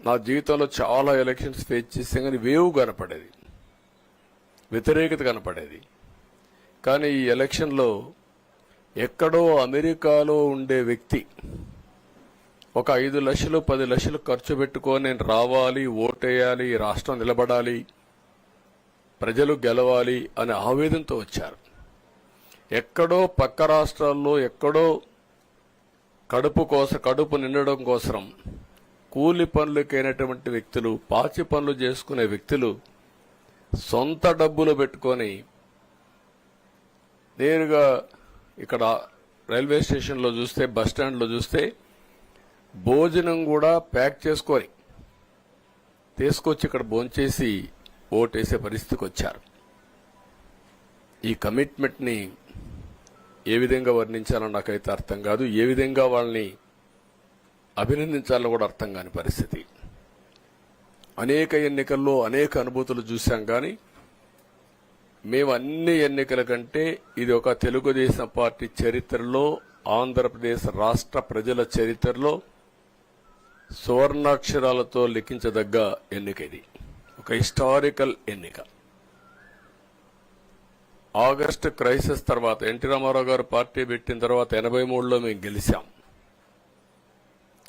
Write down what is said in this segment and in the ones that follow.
నా జీవితంలో చాలా ఎలక్షన్స్ ఫేస్ చేసాం కానీ వేవ్ కనపడేది. వ్యతిరేకత కనపడేది. కానీ ఈ ఎలక్షన్లో ఎక్కడో అమెరికాలో ఉండే వ్యక్తి ఒక ఐదు లక్షలు పది లక్షలు ఖర్చు పెట్టుకొని నేను రావాలి ఓటేయాలి రాష్ట్రం నిలబడాలి ప్రజలు గెలవాలి అనే ఆవేదనతో వచ్చారు. ఎక్కడో పక్క రాష్ట్రాల్లో ఎక్కడో కడుపు కోసం కడుపు నిండడం కోసం కూలి పనులకైనటువంటి వ్యక్తులు పాచి పనులు చేసుకునే వ్యక్తులు సొంత డబ్బులు పెట్టుకొని నేరుగా ఇక్కడ రైల్వే స్టేషన్లో చూస్తే బస్ స్టాండ్లో చూస్తే భోజనం కూడా ప్యాక్ చేసుకొని తీసుకొచ్చి ఇక్కడ భోంచేసి ఓటేసే పరిస్థితికి వచ్చారు. ఈ కమిట్మెంట్ని ఏ విధంగా వర్ణించాలో నాకైతే అర్థం కాదు. ఏ విధంగా వాళ్ళని అభినందించాలో కూడా అర్థం కాని పరిస్థితి. అనేక ఎన్నికల్లో అనేక అనుభూతులు చూశాం కానీ మేము అన్ని ఎన్నికల కంటే ఇది ఒక తెలుగుదేశం పార్టీ చరిత్రలో ఆంధ్రప్రదేశ్ రాష్ట్ర ప్రజల చరిత్రలో సువర్ణాక్షరాలతో లిఖించదగ్గ ఎన్నిక ఇది. ఒక హిస్టారికల్ ఎన్నిక. ఆగస్టు క్రైసిస్ తర్వాత N T Ramarao garu party పెట్టిన తర్వాత ఎనభై మూడులో మేము గెలిచాం.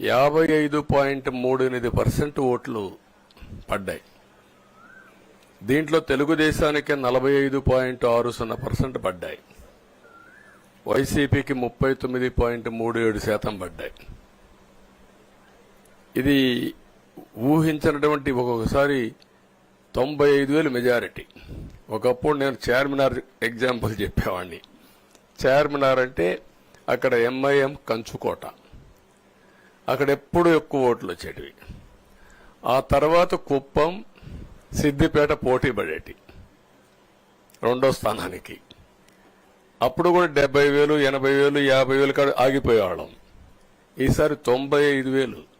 యాభై ఐదు పాయింట్ మూడు ఎనిమిది పర్సెంట్ ఓట్లు పడ్డాయి. దీంట్లో తెలుగుదేశానికి నలభై ఐదు పాయింట్ ఆరు సున్నా పర్సెంట్ పడ్డాయి. వైసీపీకి ముప్పై తొమ్మిది పాయింట్ మూడు ఏడు శాతం పడ్డాయి. ఇది ఊహించినటువంటి ఒక్కొక్కసారి తొంభై ఐదు వేలు మెజారిటీ. ఒకప్పుడు నేను చార్మినార్ ఎగ్జాంపుల్ చెప్పేవాడిని చార్మినార్ అంటే అక్కడ ఎంఐఎం కంచుకోట. అక్కడ ఎప్పుడు ఎక్కువ ఓట్లు వచ్చేటివి. ఆ తర్వాత కుప్పం సిద్దిపేట పోటీ పడేటి. రెండో స్థానానికి. అప్పుడు కూడా డెబ్బై వేలు ఎనభై వేలు యాభై వేలు కాడ ఆగిపోయేవాళ్ళం. ఈసారి తొంభై ఐదు వేలు.